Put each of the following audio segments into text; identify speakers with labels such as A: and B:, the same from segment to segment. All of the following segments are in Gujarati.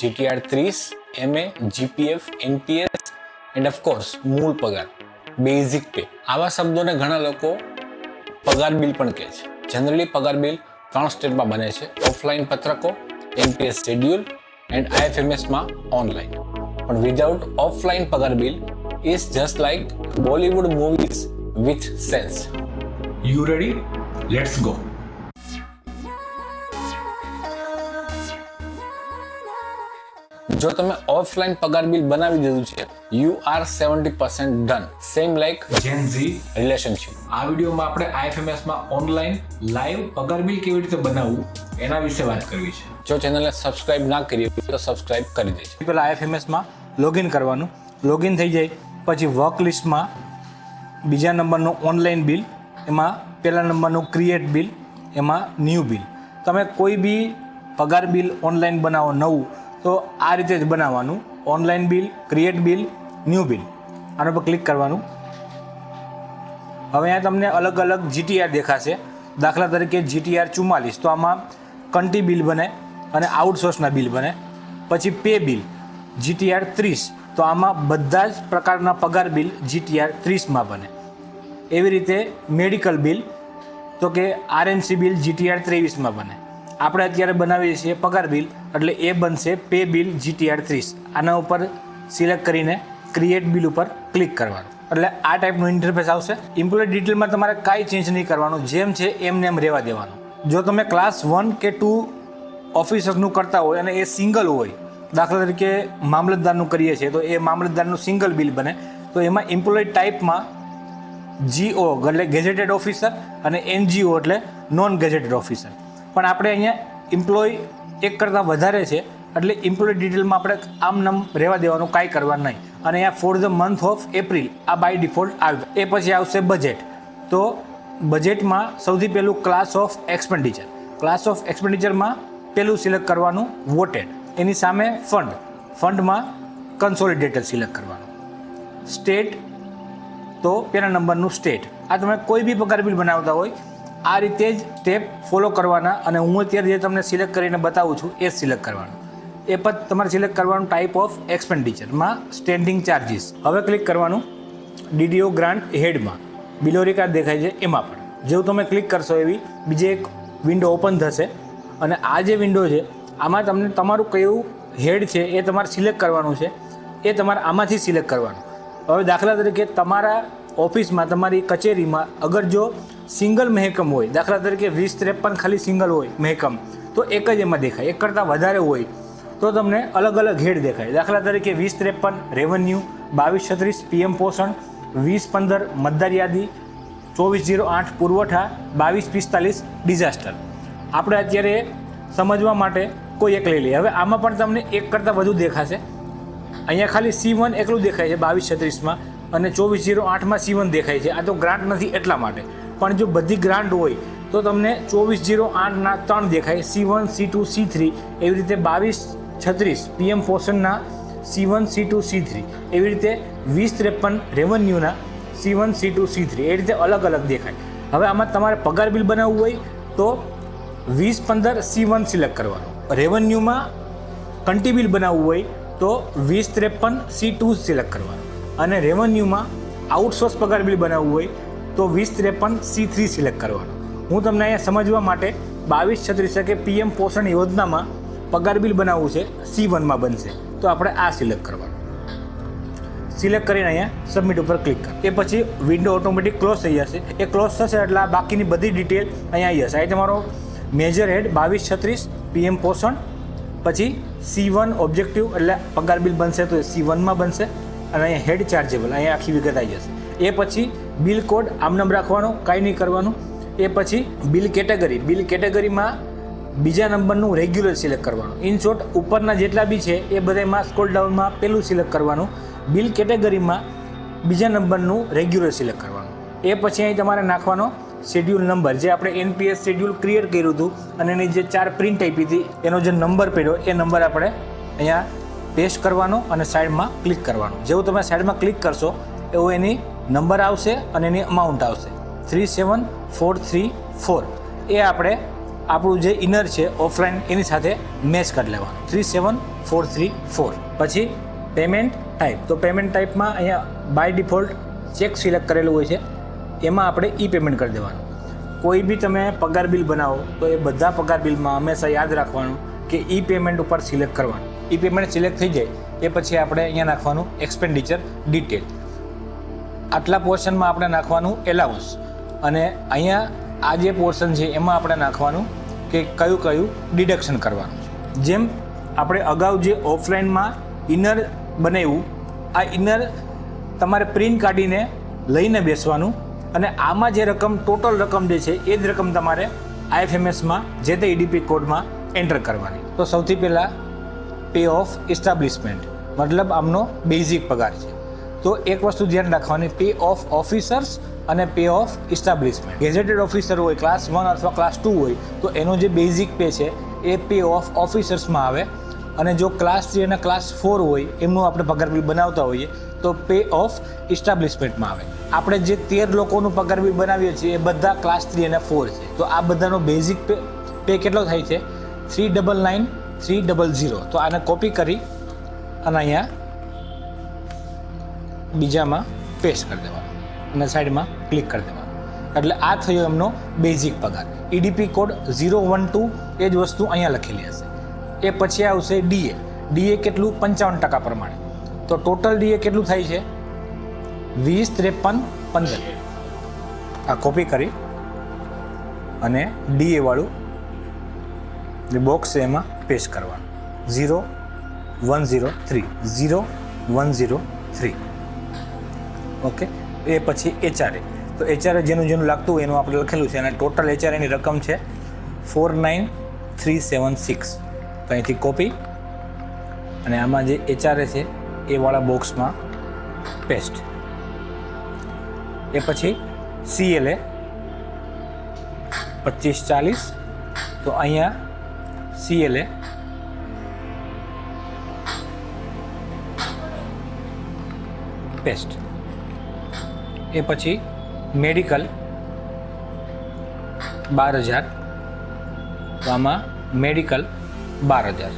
A: જીટીઆર ત્રીસ MA GPF NPS and of course મૂળ પગાર બેઝિક પે આવા શબ્દોને ઘણા લોકો પગાર બિલ પણ કહે છે. જનરલી પગાર બિલ ત્રણ સ્ટેટમાં બને છે. ઓફલાઈન પત્રકો એનપીએસ શેડ્યુલ એન્ડ આઈએફએમએસમાં ઓનલાઈન પણ વિધાઉટ ઓફલાઈન પગાર bill is just like Bollywood movies with sense
B: you ready let's go.
A: જો તમે ઓફલાઈન પગાર બિલ બનાવી દીધું છે you are seventy percent done same like
B: Gen Z
A: relationship
B: આ વિડીયોમાં આપણે આઈએફએમએસમાં માં ઓનલાઈન લાઈવ પગાર બિલ કેવી રીતે બનાવવું એના વિશે વાત કરવી છે.
A: જો ચેનલને સબસ્ક્રાઇબ ના કરી હોય તો સબસ્ક્રાઇબ કરી દેજો.
C: પહેલાં આઈએફએમએસમાં લોગિન કરવાનું. લોગિન થઈ જાય પછી વર્ક લિસ્ટમાં બીજા નંબરનું ઓનલાઈન બિલ એમાં પહેલા નંબરનું ક્રિએટ બિલ એમાં ન્યૂ બિલ તમે કોઈ બી પગાર બિલ ઓનલાઈન બનાવો નવું તો આ રીતે જ બનાવવાનું. Online bill create bill new bill આના પર ક્લિક કરવાનું. હવે અહીંયા તમને અલગ અલગ જીટીઆર દેખાશે. દાખલા તરીકે જીટીઆર ચુમ્માલીસ. તો આમાં કંટી બિલ બને અને આઉટસોર્સના બિલ બને. પછી પે બિલ જીટીઆર ત્રીસ. તો આમાં બધા જ પ્રકારના પગાર બિલ જીટીઆર ત્રીસમાં બને. એવી રીતે મેડિકલ બિલ તો કે આરએમસી બિલ જીટીઆર ત્રેવીસમાં બને. આપણે અત્યારે બનાવીએ છીએ પગાર બિલ, એટલે એ બનશે પે બિલ જીટીઆર ત્રીસ. આના ઉપર સિલેક્ટ કરીને ક્રિએટ બિલ ઉપર ક્લિક કરવાનું. એટલે આ ટાઈપનું ઇન્ટરફેસ આવશે. ઇમ્પ્લોય ડિટેલમાં તમારે કાંઈ ચેન્જ નહીં કરવાનું. જેમ છે એમને એમ રહેવા દેવાનું. જો તમે ક્લાસ વન કે ટુ ઓફિસર્સનું કરતા હોય અને એ સિંગલ હોય, દાખલા તરીકે મામલતદારનું કરીએ છીએ, તો એ મામલતદારનું સિંગલ બિલ બને. તો એમાં એમ્પ્લોય ટાઈપમાં જીઓ એટલે ગેઝેટેડ ઓફિસર અને એનજીઓ એટલે નોન ગેઝેટેડ ઓફિસર પણ આપણે અહીંયા એમ્પ્લોય એક કરતાં વધારે છે. એટલે એમ્પ્લોય ડિટેલમાં આપણે આમ નામ રહેવા દેવાનું કાંઈ કરવાનું નહીં. અને અહીંયા for the month of April આ બાય ડિફોલ્ટ આવે એ પછી આવશે બજેટ તો બજેટમાં સૌથી પહેલું class of expenditure class of એક્સપેન્ડિચરમાં પહેલું સિલેક્ટ કરવાનું વોટેડ એની સામે ફંડ ફંડમાં કન્સોલિડેટેડ સિલેક્ટ કરવાનું. સ્ટેટ તો પહેલા નંબરનું સ્ટેટ આ તમે કોઈ બી પગાર બિલ બનાવતા હોય આ રીતે જ સ્ટેપ ફોલો કરવાના અને હું અત્યારે જે તમને સિલેક્ટ કરીને બતાવું છું, એ સિલેક્ટ કરવાનું. એ પછી તમારે સિલેક્ટ કરવાનું ટાઈપ ઓફ એક્સપેન્ડિચરમાં સ્ટેન્ડિંગ ચાર્જિસ હવે ક્લિક કરવાનું ડીડીઓ ગ્રાન્ટ હેડમાં બિલોરી કાર્ડ દેખાય છે, એમાં પણ. જેવું તમે ક્લિક કરશો એવી બીજી એક વિન્ડો ઓપન થશે. અને આ જે વિન્ડો છે, આમાં તમને તમારું કયું હેડ છે, એ તમારે સિલેક્ટ કરવાનું છે. એ તમારે આમાંથી સિલેક્ટ કરવાનું. હવે દાખલા તરીકે તમારા ઓફિસમાં તમારી કચેરીમાં અગર જો સિંગલ મહેકમ હોય. દાખલા તરીકે વીસ ત્રેપન ખાલી સિંગલ હોય મહેકમ. તો એક જ એમાં દેખાય. એક કરતાં વધારે હોય તો તમને અલગ અલગ હેડ દેખાય. દાખલા તરીકે વીસ ત્રેપન રેવન્યુ, બાવીસ છત્રીસ પીએમ પોષણ, વીસ પંદર મતદાર યાદી, ચોવીસ જીરો આઠ પુરવઠા, બાવીસ પિસ્તાલીસ ડિઝાસ્ટર. આપણે અત્યારે સમજવા માટે કોઈ એક લઈ લઈએ. હવે આમાં પણ તમને એક કરતાં વધુ દેખાશે. અહીંયા ખાલી સી વન એકલું દેખાય છે બાવીસ છત્રીસમાં અને ચોવીસ જીરો આઠમાં સી વન દેખાય છે. આ તો ગ્રાન્ટ નથી એટલા માટે. પણ જો બધી ગ્રાન્ડ હોય, તો તમને ચોવીસ જીરો આઠના ત્રણ દેખાય. C one C two C three એવી રીતે બાવીસ, છત્રીસ PM પોષણના C one C two C three એવી રીતે વીસ ત્રેપન રેવન્યુના C one C two C three એ રીતે અલગ અલગ દેખાય. હવે આમાં તમારે પગાર બિલ બનાવવું હોય, તો વીસ પંદર સી વન સિલેક્ટ કરવાનું. રેવન્યુમાં કંટી બિલ બનાવવું હોય, તો વીસ ત્રેપન સી ટુ સિલેક્ટ કરવાનું. અને રેવન્યુમાં આઉટસોર્સ પગાર બિલ બનાવવું હોય તો વીસ ત્રેપન સી થ્રી સિલેક્ટ કરવાનું. હું તમને અહીંયા સમજવા માટે બાવીસ છત્રીસ કે પીએમ પોષણ યોજનામાં પગાર બિલ બનાવવું છે, સી વનમાં બનશે. તો આપણે આ સિલેક્ટ કરવાનું. સિલેક્ટ કરીને અહીંયા સબમિટ ઉપર ક્લિક કર. એ પછી વિન્ડો ઓટોમેટિક ક્લોઝ થઈ જશે. એ ક્લોઝ થશે એટલે આ બાકીની બધી ડિટેલ અહીંયા આવી જશે. અહીં તમારો મેજર હેડ બાવીસ છત્રીસ પીએમ પોષણ, પછી સી વન ઓબ્જેક્ટિવ એટલે પગાર બિલ બનશે તો સી વનમાં બનશે. અને અહીંયા હેડ ચાર્જેબલ, અહીંયા આખી વિગત આવી જશે. એ પછી બિલ કોડ આમનામ રાખવાનો, કાંઈ નહીં કરવાનું. એ પછી બિલ કેટેગરી, બિલ કેટેગરીમાં બીજા નંબરનું રેગ્યુલર સિલેક્ટ કરવાનું. ઇન શોર્ટ ઉપરના જેટલા બી છે, એ બધામાં સ્કોલ ડાઉનમાં પહેલું સિલેક્ટ કરવાનું. બિલ કેટેગરીમાં બીજા નંબરનું રેગ્યુલર સિલેક્ટ કરવાનું. એ પછી અહીં તમારે નાખવાનો શેડ્યુલ નંબર જે આપણે એનપીએસ શેડ્યુલ ક્રિએટ કર્યું હતું અને એની જે ચાર પ્રિન્ટ આપી હતી, એનો જે નંબર પડ્યો, એ નંબર આપણે અહીંયા પેસ્ટ કરવાનો અને સાઈડમાં ક્લિક કરવાનો. જેવું તમે સાઈડમાં ક્લિક કરશો, એવું એની નંબર આવશે અને એની અમાઉન્ટ આવશે. Three seven four three four એ આપણે આપણું જે ઇનર છે ઓફલાઈન એની સાથે મેચ કરી લેવાનું. Three seven four three four પછી પેમેન્ટ ટાઈપ તો પેમેન્ટ ટાઈપમાં અહીંયા બાય ડિફોલ્ટ ચેક સિલેક્ટ કરેલું હોય છે. એમાં આપણે ઈ પેમેન્ટ કરી દેવાનું. કોઈ બી તમે પગાર બિલ બનાવો, તો એ બધા પગાર બિલમાં હંમેશા યાદ રાખવાનું કે ઈ પેમેન્ટ ઉપર સિલેક્ટ કરવાનું. ઈ પેમેન્ટ સિલેક્ટ થઈ જાય, એ પછી આપણે અહીંયા નાખવાનું એક્સપેન્ડિચર ડિટેલ આટલા પોર્શનમાં આપણે નાખવાનું એલાઉન્સ. અને અહીંયા આ જે પોર્શન છે, એમાં આપણે નાખવાનું કે કયું કયું ડિડક્શન કરવાનું જેમ આપણે અગાઉ જે ઓફલાઈનમાં ઇનર બનાવ્યું, આ ઇનર તમારે પ્રિન્ટ કાઢીને લઈને બેસવાનું અને આમાં જે રકમ, ટોટલ રકમ જે છે, એ જ રકમ તમારે આઈએફએમએસમાં જે તે ઈડીપી કોડમાં એન્ટર કરવાની. તો સૌથી પહેલાં પે ઓફ એસ્ટાબ્લિશમેન્ટ મતલબ આમનો બેઝિક પગાર છે. તો એક વસ્તુ ધ્યાન રાખવાની પે ઓફ ઓફિસર્સ અને pay of establishment gazetted officer હોય ક્લાસ વન અથવા ક્લાસ ટુ હોય, તો એનો જે બેઝિક પે છે, એ પે ઓફ ઓફિસર્સમાં આવે. અને જો ક્લાસ થ્રી અને ક્લાસ ફોર હોય, એમનું આપણે પગાર બિલ બનાવતા હોઈએ, તો પે ઓફ ઇસ્ટાબ્લિશમેન્ટમાં આવે. આપણે જે તેર લોકોનું પગાર બિલ બનાવીએ છીએ, એ બધા ક્લાસ થ્રી અને ફોર છે. તો આ બધાનો બેઝિક પે પે કેટલો થાય છે? Three double nine three double zero તો આને કોપી કરી અને અહીંયા બીજામાં પેસ્ટ કરી દેવાનો અને સાઈડમાં ક્લિક કરી દેવાનો. એટલે આ થયો એમનો બેઝિક પગાર. EDP code zero one two એ જ વસ્તુ અહીંયા લખેલી હશે. એ પછી આવશે ડીએ ડીએ કેટલું? પંચાવન ટકા પ્રમાણે. તો ટોટલ ડીએ કેટલું થાય છે? વીસ, ત્રેપન, પંદર. આ કોપી કરી અને ડીએ વાળું જે બોક્સ છે એમાં પેસ્ટ કરવાનું. Zero one zero three zero one zero three okay? એ પછી એચઆરએ તો એચઆરએ જેનું જેનું લાગતું હોય એનું આપણે લખેલું છે અને ટોટલ એચઆરએની રકમ છે four nine three seven six તો અહીંથી કોપી અને આમાં જે એચઆરએ છે, એ વાળા બોક્સમાં પેસ્ટ એ પછી સીએલએ પચીસ ચાલીસ. તો અહીંયા સીએલએ પેસ્ટ એ પછી મેડિકલ બાર હજાર તો આમાં મેડિકલ બાર હજાર.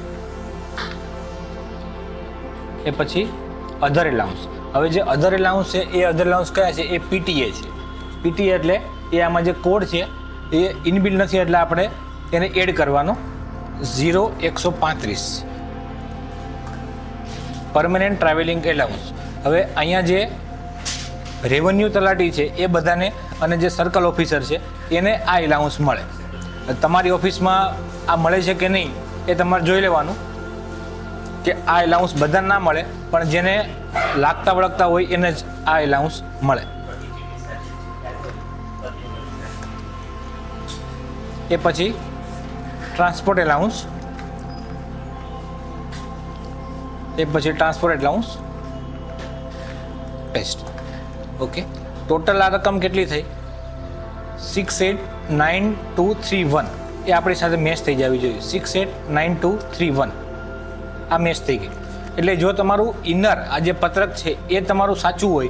C: એ પછી અધર એલાઉન્સ હવે જે અધર એલાઉન્સ છે, એ અધર એલાઉન્સ કયા છે? એ પીટીએ છે. પીટીએ એટલે એ આમાં જે કોડ છે, એ ઇનબિલ નથી એટલે આપણે એને એડ કરવાનો ઝીરો એકસો પાંત્રીસ. પરમનન્ટ ટ્રાવેલિંગ એલાઉન્સ હવે અહીંયા જે રેવન્યુ તલાટી છે એ બધાને અને જે સર્કલ ઓફિસર છે એને આ એલાઉન્સ મળે. તમારી ઓફિસમાં આ મળે છે કે નહીં એ તમારે જોઈ લેવાનું કે આ એલાઉન્સ બધાને ના મળે, પણ જેને લાગતા વળગતા હોય એને જ આ એલાઉન્સ મળે. એ પછી ટ્રાન્સપોર્ટ એલાઉન્સ એ પછી transport allowance paste okay. Total આ રકમ કેટલી થઈ? Six eight nine two three one એ આપણી સાથે મેચ થઈ જવી જોઈએ. Six eight nine two three one આ મેચ થઈ ગઈ. એટલે જો તમારું ઇનર આ જે પત્રક છે, એ તમારું સાચું હોય,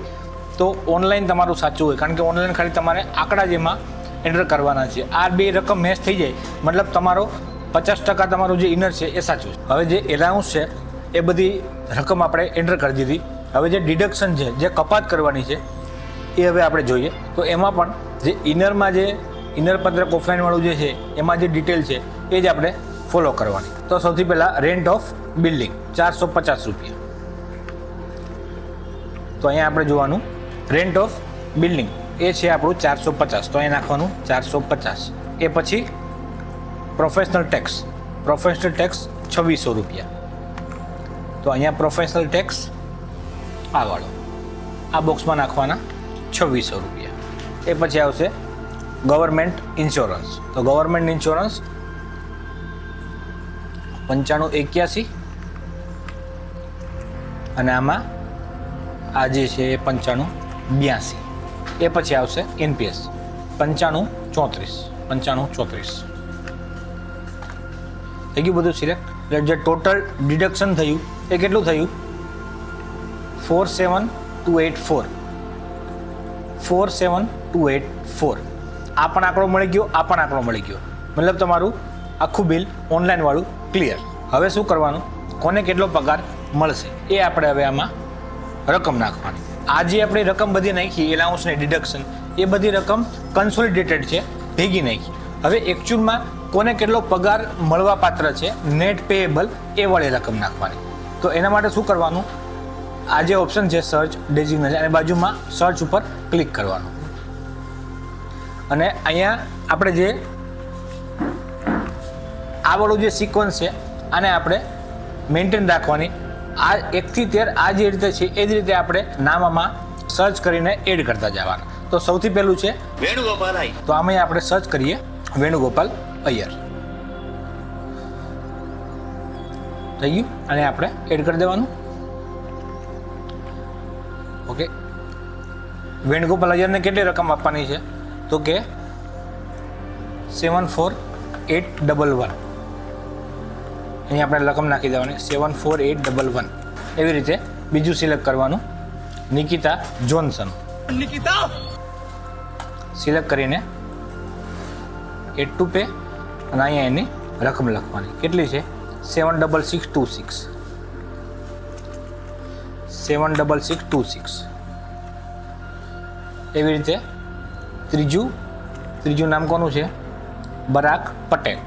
C: તો ઓનલાઈન તમારું સાચું હોય. કારણ કે ઓનલાઈન ખાલી તમારે આંકડા જેમાં એન્ટર કરવાના છે. આ બે રકમ મેચ થઈ જાય. મતલબ તમારો પચાસ ટકા તમારું જે ઇનર છે, એ સાચું છે. હવે જે એલાઉન્સ છે, એ બધી રકમ આપણે એન્ટર કરી દીધી. હવે જે ડિડક્શન છે, જે કપાત કરવાની છે એ હવે આપણે જોઈએ. તો એમાં પણ જે ઇનરમાં જે ઇનર પત્રક ઓફલાઈનવાળું જે છે, એમાં જે ડિટેલ છે, એ જ આપણે ફોલો કરવાની. તો સૌથી પહેલાં રેન્ટ ઓફ બિલ્ડિંગ ચારસો પચાસ રૂપિયા. તો અહીંયા આપણે જોવાનું. રેન્ટ ઓફ બિલ્ડિંગ એ છે આપણું ચારસો પચાસ. તો અહીં નાખવાનું ચારસો પચાસ. એ પછી પ્રોફેશનલ ટેક્સ પ્રોફેશનલ ટેક્સ છવ્વીસો રૂપિયા. તો અહીંયા પ્રોફેશનલ ટેક્સ આ વાળો આ બોક્સમાં નાખવાના. છવ્વીસો રૂપિયા. એ પછી આવશે ગવર્મેન્ટ ઇન્સ્યોરન્સ તો ગવર્મેન્ટ ઇન્સ્યોરન્સ પંચાણું એક્યાસી અને આમાં આ જે છે એ પંચાણું બ્યાસી. એ પછી આવશે એનપીએસ પંચાણું ચોત્રીસ. પંચાણું ચોત્રીસ. થઈ ગયું બધું સિલેક્ટ એટલે જે ટોટલ ડિડક્શન થયું, એ કેટલું થયું? Four seven two eight four four seven two eight four આ પણ આંકડો મળી ગયો આ પણ આંકડો મળી ગયો. મતલબ તમારું આખું બિલ ઓનલાઈનવાળું ક્લિયર હવે શું કરવાનું? કોને કેટલો પગાર મળશે? એ આપણે હવે આમાં રકમ નાખવાની. આ જે આપણે રકમ બધી નાખી એલાઉન્સને ડિડક્શન એ બધી રકમ કન્સોલિડેટેડ છે, ભેગી નાખી. હવે એકચ્યુઅલમાં કોને કેટલો પગાર મળવા પાત્ર છે નેટ પેએબલ એ વાળી રકમ નાખવાની. તો એના માટે શું કરવાનું? આ જે ઓપ્શન છે સર્ચ ડેઝિગ્નેશન અને બાજુમાં સર્ચ ઉપર ક્લિક કરવાનું. અને અહીંયા આપણે જે આવાળું જે સિક્વન્સ છે આને આપણે મેન્ટેન રાખવાની. આ એકથી તેર આ જે રીતે છે એ જ રીતે આપણે નામમાં સર્ચ કરીને એડ કરતા જવાના. તો સૌથી પહેલું છે
D: વેણુગોપાલ
C: તો આમાં આપણે સર્ચ કરીએ વેણુગોપાલ અય્યર. થઈ ગયું? અને આપણે એડ કરી દેવાનું. ઓકે વેણુગોપાલ અય્યરને કેટલી રકમ આપવાની છે? તો કે seven four eight double one અહીં આપણે રકમ નાખી દેવાની. Seven four eight double one એવી રીતે બીજું સિલેક્ટ કરવાનું. નિકિતા જોન્સન.
D: નિકિતા!
C: સિલેક્ટ કરીને એટ ટુ પે અને અહીંયા એની રકમ લખવાની. કેટલી છે? Seven double six two six seven double six two six એવી રીતે? ત્રીજું? ત્રીજું નામ કોનું છે? બરાક પટેલ.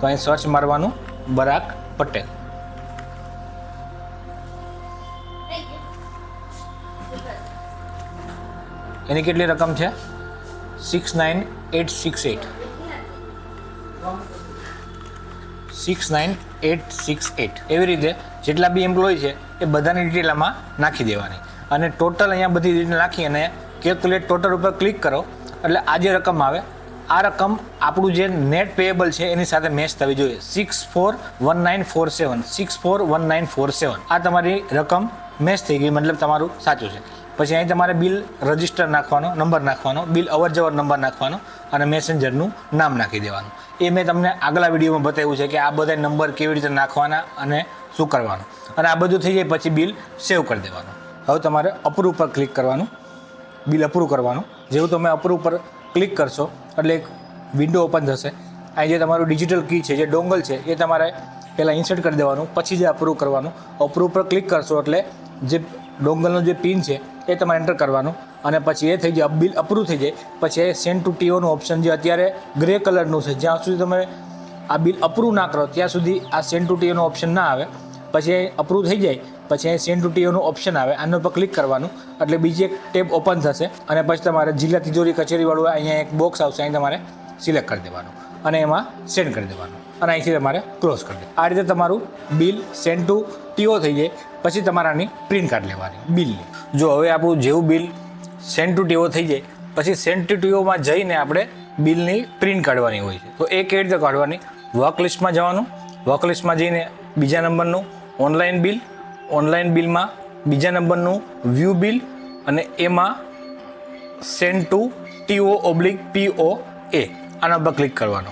C: તો અહીં સર્ચ મારવાનું બરાક પટેલ. એની કેટલી રકમ છે? Six nine eight six eight six nine eight six eight એવી રીતે જેટલા બી એમ્પ્લોય છે એ બધાની ડિટેલ આમાં નાખી દેવાની. અને ટોટલ અહીંયા બધી રીતે નાખી અને કેલ્ક્યુલેટ ટોટલ ઉપર ક્લિક કરો. એટલે આ જે રકમ આવે, આ રકમ આપણું જે નેટ પેએબલ છે એની સાથે મેચ થવી જોઈએ. Six four one nine four seven six four one nine four seven આ તમારી રકમ મેચ થઈ ગઈ, મતલબ તમારું સાચું છે. પછી અહીં તમારે બિલ રજિસ્ટર નાખવાનો નંબર નાખવાનો બિલ અવર જવર નંબર નાખવાનો અને મેસેન્જરનું નામ નાખી દેવાનું. એ મેં તમને આગલા વિડીયોમાં બતાવ્યું છે કે આ બધા નંબર કેવી રીતે નાખવાના અને શું કરવાનું. અને આ બધું થઈ જાય પછી બિલ સેવ કરી દેવાનું. હવે તમારે અપ્રૂવ પર ક્લિક કરવાનું, બિલ અપ્રૂવ કરવાનું. જેવું તમે અપ્રૂવ પર ક્લિક કરશો, એટલે એક વિન્ડો ઓપન થશે. અહીં જે તમારું ડિજિટલ કી છે, જે ડોંગલ છે, એ તમારે પહેલાં ઇન્સર્ટ કરી દેવાનું, પછી જે અપ્રૂવ કરવાનું અપ્રૂવ પર ક્લિક કરશો એટલે જે ડોંગલનો જે પિન છે, એ તમારે એન્ટર કરવાનું. અને પછી એ થઈ જાય, બિલ અપ્રૂવ થઈ જાય. પછી એ સેન્ડ ટુ ટીઓનું ઓપ્શન જે અત્યારે ગ્રે કલરનું છે, જ્યાં સુધી તમે આ બિલ અપ્રૂવ ના કરો, ત્યાં સુધી આ સેન્ડ ટુ ટીઓનો ઓપ્શન ના આવે. પછી અપ્રૂવ થઈ જાય, પછી અહીં સેન્ડ ટુ ટીઓનું ઓપ્શન આવે, આના ઉપર ક્લિક કરવાનું. એટલે બીજી એક ટેબ ઓપન થશે અને પછી તમારે જિલ્લા તિજોરી કચેરીવાળું અહીંયા એક બોક્સ આવશે, અહીં તમારે સિલેક્ટ કરી દેવાનું અને એમાં સેન્ડ કરી દેવાનું અને અહીંથી તમારે ક્લોઝ કરી દેવાનું. આ રીતે તમારું બિલ સેન્ડ ટુ ટીઓ થઈ જાય, પછી તમારાની પ્રિન્ટ કાઢ લેવાની બિલની જો હવે આપણું જેવું બિલ સેન્ડ ટુ ટીઓ થઈ જાય, પછી સેન્ડ ટુ ટીઓમાં જઈને આપણે બિલની પ્રિન્ટ કાઢવાની હોય છે. તો એ કેવી રીતે કાઢવાની? વર્ક લિસ્ટમાં જવાનું વર્ક લિસ્ટમાં જઈને બીજા નંબરનું ઓનલાઈન બિલ, ઓનલાઈન બિલમાં બીજા નંબરનું વ્યૂ બિલ અને એમાં સેન્ડ ટુ ટીઓ ઓબ્લિક પીઓ એ આના પર ક્લિક કરવાનો.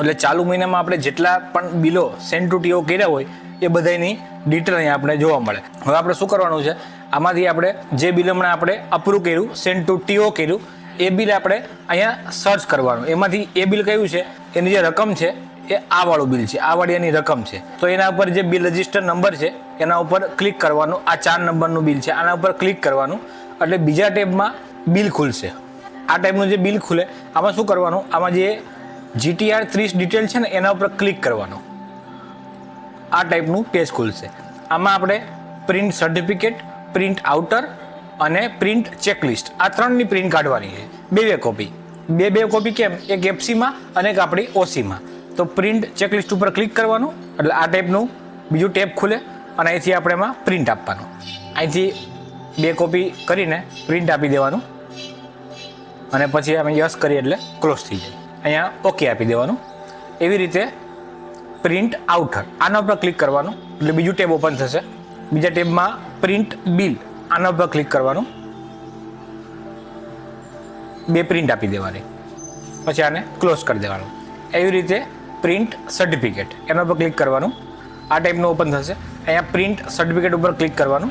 C: એટલે ચાલુ મહિનામાં આપણે જેટલા પણ બિલો સેન્ડ ટુ ટીઓ કર્યા હોય, એ બધાની ડિટેલ અહીંયા આપણે જોવા મળે. હવે આપણે શું કરવાનું છે? આમાંથી આપણે જે બિલ હમણાં આપણે અપ્રૂવ કર્યું, સેન્ડ ટુ ટીઓ કર્યું, એ બિલ આપણે અહીંયા સર્ચ કરવાનું. એમાંથી એ બિલ કયું છે? એની જે રકમ છે એ આ વાળું બિલ છે. આ વાળી એની રકમ છે. તો એના ઉપર જે બિલ રજિસ્ટર નંબર છે, એના ઉપર ક્લિક કરવાનું. આ ચાર નંબરનું બિલ છે. આના ઉપર ક્લિક કરવાનું. એટલે બીજા ટેબમાં બિલ ખુલશે. આ ટાઈપનું જે બિલ ખુલે, આમાં શું કરવાનું? આમાં જે જીટીઆર ત્રીસ ડિટેલ છે ને, એના ઉપર ક્લિક કરવાનું. આ ટાઈપનું પેજ ખુલશે. આમાં આપણે પ્રિન્ટ સર્ટિફિકેટ પ્રિન્ટ આઉટર અને પ્રિન્ટ ચેકલિસ્ટ આ ત્રણની પ્રિન્ટ કાઢવાની છે. બે બે કોપી બે બે કોપી કેમ? એક એફસીમાં અને એક આપણી ઓસીમાં તો પ્રિન્ટ ચેકલિસ્ટ ઉપર ક્લિક કરવાનું. એટલે આ ટાઈપનું બીજું ટેપ ખુલે અને અહીંથી આપણે એમાં પ્રિન્ટ આપવાનું. અહીંથી બે કોપી કરીને પ્રિન્ટ આપી દેવાનું. અને પછી અમે યસ કરીએ એટલે ક્લોઝ થઈ જાય. અહીંયા ઓકે આપી દેવાનું. એવી રીતે પ્રિન્ટ આઉટર આના ઉપર ક્લિક કરવાનું. એટલે બીજું ટેબ ઓપન થશે. બીજા ટેબમાં પ્રિન્ટ બિલ આના ઉપર ક્લિક કરવાનું. બે પ્રિન્ટ આપી દેવાની. પછી આને ક્લોઝ કરી દેવાનું. એવી રીતે પ્રિન્ટ સર્ટિફિકેટ. એના પર ક્લિક કરવાનું. આ ટાઈપનું ઓપન થશે. અહીંયા પ્રિન્ટ સર્ટિફિકેટ ઉપર ક્લિક કરવાનું.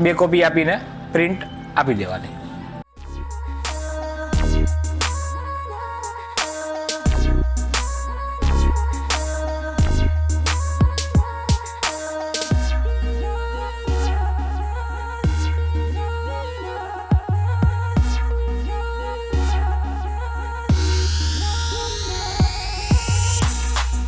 C: બે કોપી આપીને પ્રિન્ટ આપી દેવાની.